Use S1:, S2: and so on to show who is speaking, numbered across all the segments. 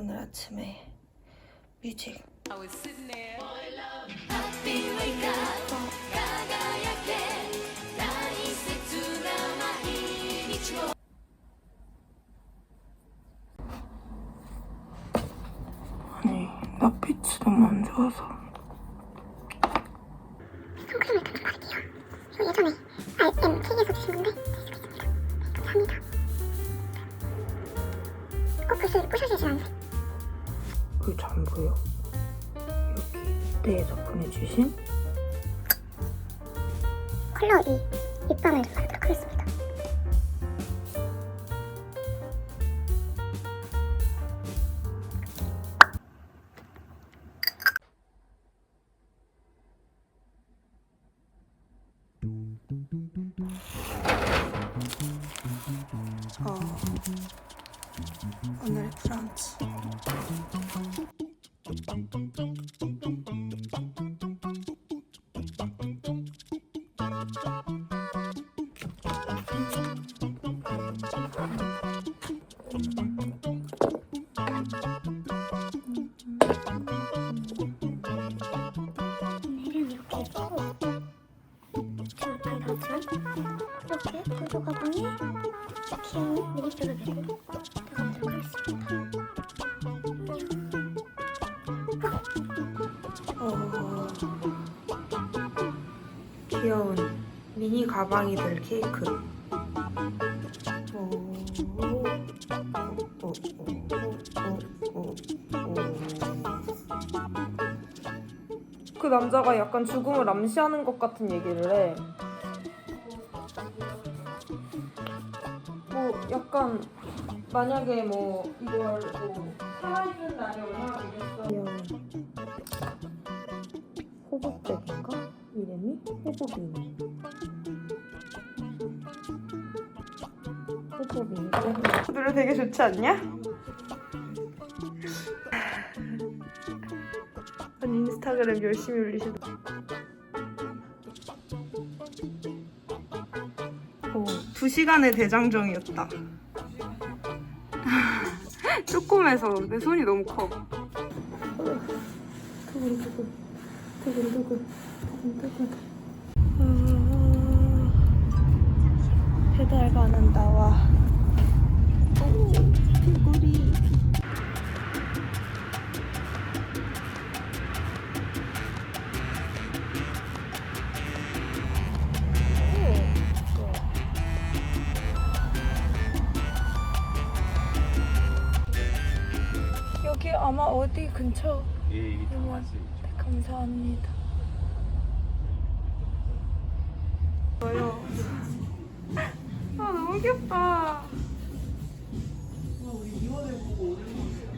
S1: 오늘 아침에 뮤직. 아니 나 빛이 너무 안 좋아서 이렇게 이때에서 보내주신
S2: 컬러 이 립밤을 좀 바르도록 하겠습니다. 얘
S1: 가방이 될 케이크.
S3: 그 남자가 약간 죽음을 암시하는 것 같은 얘기를 해. 뭐 약간 만약에 뭐 이걸 뭐 살아있는 날이 얼마나 되겠어?
S1: 귀여운 호박백인가? 이름이? 호박이네. 노래 되게 좋지 않냐? 아니 인스타그램 열심히 올리시다. 오, 두 시간의 대장정이었다. 조그매서 내 손이 너무 커. 아, 배달 가는 나와 근처
S4: 예, 이미 다.
S1: 네, 감사합니다. 뭐요? 아 너무 귀엽다.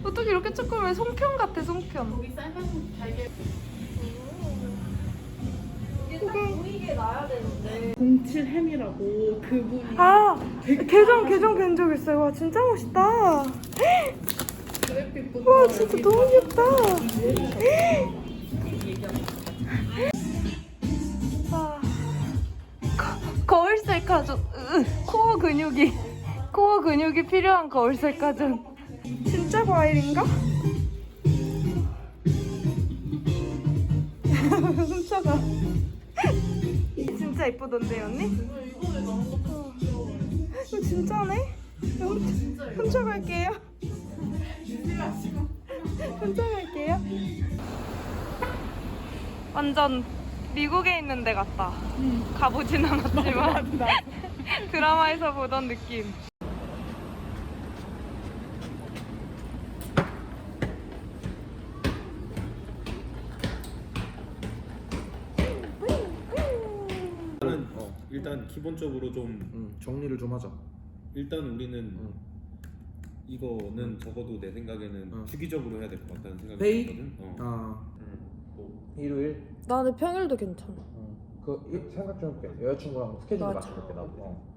S1: 어떻게 이렇게 조그매 송편 같아 송편.
S5: 공칠 햄이라고 그분이
S1: 아 계정 계정 뵌 적 있어요. 와 진짜 멋있다. 와 진짜 너무 거- 거울색. 으, 코어 근육이 코어 근육이 필요한 거울색 가전. 진짜 과일인가? 훔쳐가. 진짜 이쁘던데 언니? 진짜네? 훔- 훔쳐갈게요. 훔쳐갈게요. 완전 미국에 있는 데 같다. 가보진 않았지만 드라마에서 보던 느낌.
S4: 어, 일단 기본적으로 좀
S6: 응, 정리를 좀 하자.
S4: 일단 우리는
S6: 응.
S4: 이거는 음. 적어도 내 생각에는
S6: 어.
S4: 주기적으로 해야 될 것 같다는 생각이
S6: 페이?
S4: 들거든. 어.
S6: 아
S4: 음.
S6: 일요일
S3: 나는 평일도 괜찮아.
S6: 어. 그 일- 생각 좀 해. 여자친구랑 스케줄 맞춰 볼게 나도 어.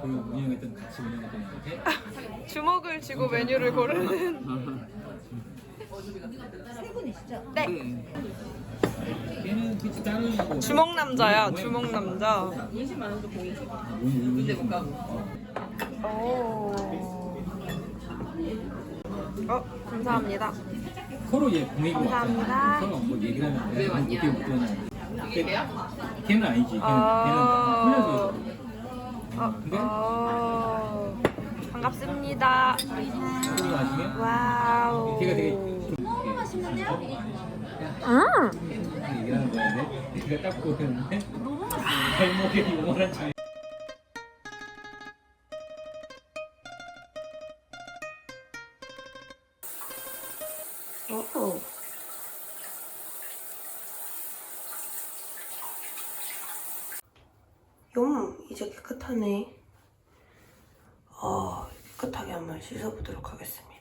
S7: 그 운영했던 같이 운영했던 이렇게
S3: 주먹을 쥐고 메뉴를 고르는. 네.
S7: 걔는 그치 다른 뭐
S3: 주먹 남자야, 주먹 남자.
S7: 문제
S3: 오. 어, 감사합니다.
S7: 서로 얘 보내고
S3: 감사합니다.
S7: 왔잖아. 서로 뭐 얘기를 하면 왜 왔냐? 어떻게 못 들었냐? 걔는 아니지. 걔는
S3: 아.
S7: 걔는 훈련소.
S3: 어,
S7: 근데
S3: 어, 반갑습니다.
S7: 그 나중에
S3: 와우.
S7: 걔가 되게 너무 맛있는데요?
S3: 음.
S7: 얘기를 하는 거야. 내가 딱 보는데 너무 맛있어. 발목에 요만한 지
S3: 깨끗하게 한번 씻어보도록 하겠습니다.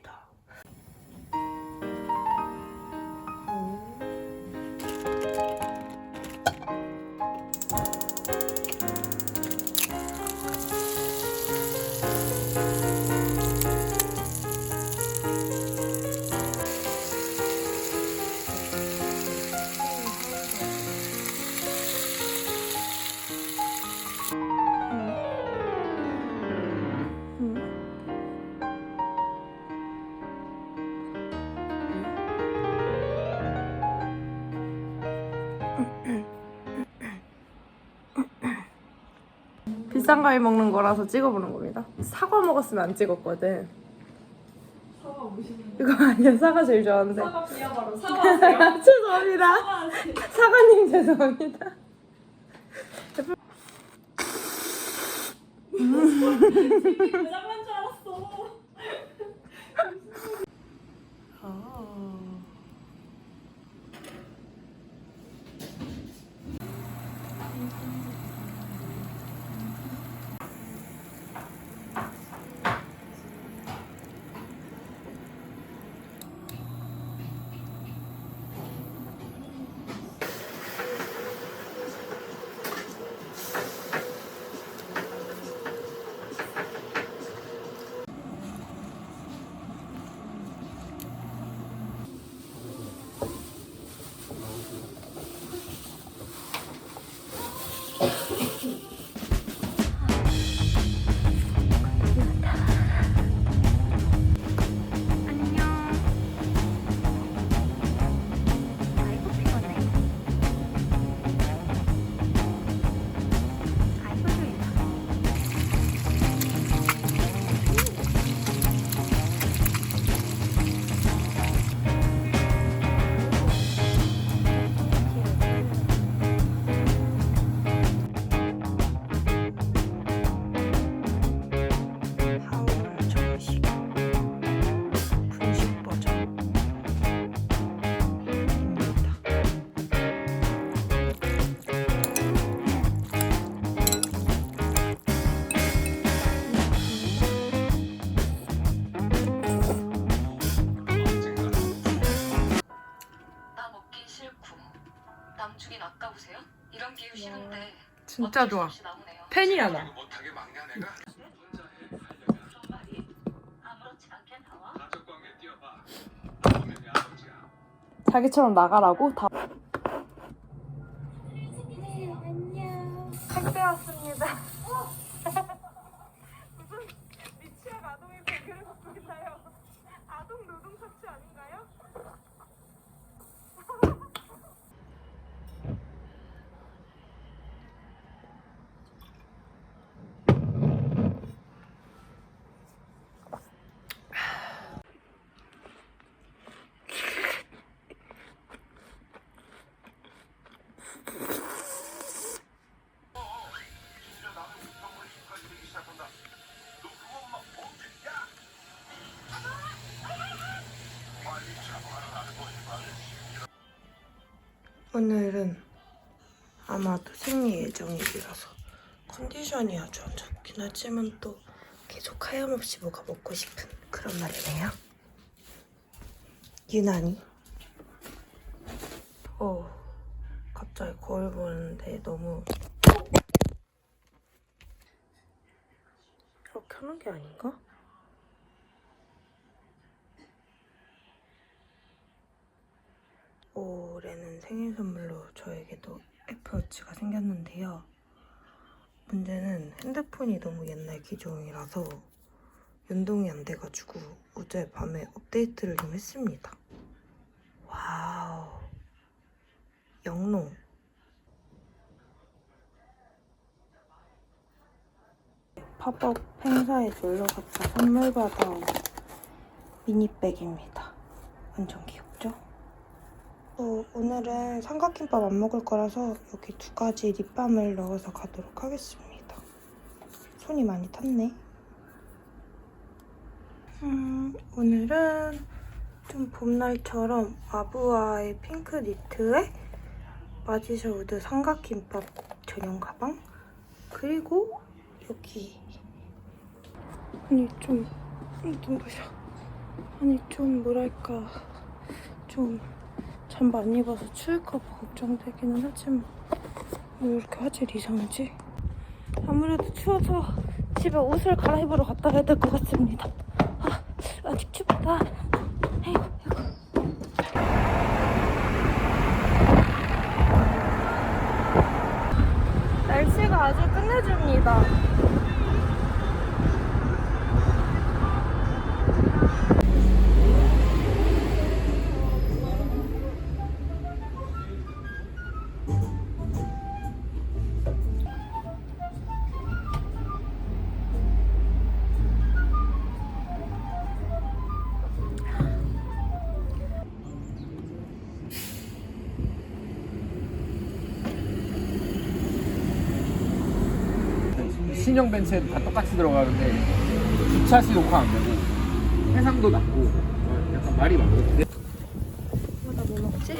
S3: 비싼 과일 먹는 거라서 찍어보는 겁니다. 사과 먹었으면 안 찍었거든. 사과 무시는 이거 아니야. 사과 제일 좋아하는데. 사과 비하바로 사과 죄송합니다. 사과님 죄송합니다. 아.
S1: 진짜 좋아. 팬이야 나. 자기처럼 나가라고 다. 택배 왔습니다. 오늘은 아마도 생리 예정일이라서 컨디션이 아주 안 좋긴 하지만 또 계속 하염없이 뭐가 먹고 싶은 그런 날이네요. 유난히. 오, 갑자기 거울 보는데 너무 이렇게 하는 게 아닌가? 올해는 생일 선물로 저에게도 애플워치가 생겼는데요. 문제는 핸드폰이 너무 옛날 기종이라서 연동이 안 돼가지고 어제 밤에 업데이트를 좀 했습니다. 와우. 영롱. 팝업 행사에 놀러 갔다 선물 받아온 미니백입니다. 완전 귀엽죠? 어, 오늘은 삼각김밥 안 먹을 거라서 여기 두 가지 립밤을 넣어서 가도록 하겠습니다. 손이 많이 탔네. 음, 오늘은 좀 봄날처럼 아부아의 핑크 니트에 마지셔 우드 삼각김밥 전용 가방 그리고 여기 아니 좀 눈부셔 아니 좀 뭐랄까 좀 잠 많이 입어서 추울까봐 걱정되기는 하지만 왜 이렇게 화질이 이상하지? 아무래도 추워서 집에 옷을 갈아입으러 갔다 가야 될 것 같습니다. 아, 아직 춥다. 날씨가 아주 끝내줍니다.
S7: 신형 벤츠에도 다 똑같이 들어가는데 주차 시 녹화 안 되고 해상도 낮고 어, 약간 말이 많고
S1: 나뭐 먹지?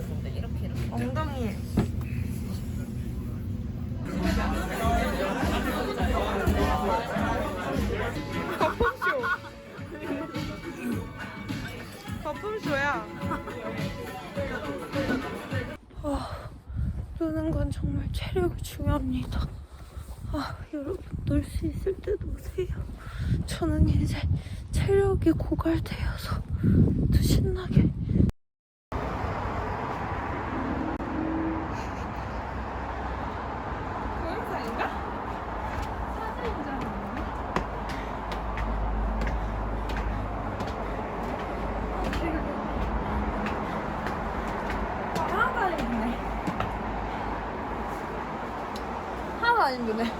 S1: 번? 엉덩이에. 거품쇼. 거품쇼야. 아, 노는 건 정말 체력이 중요합니다. 아, 여러분 놀 수 있을 때 노세요. 저는 이제 체력이 고갈되어서 또 신나게 힘드네.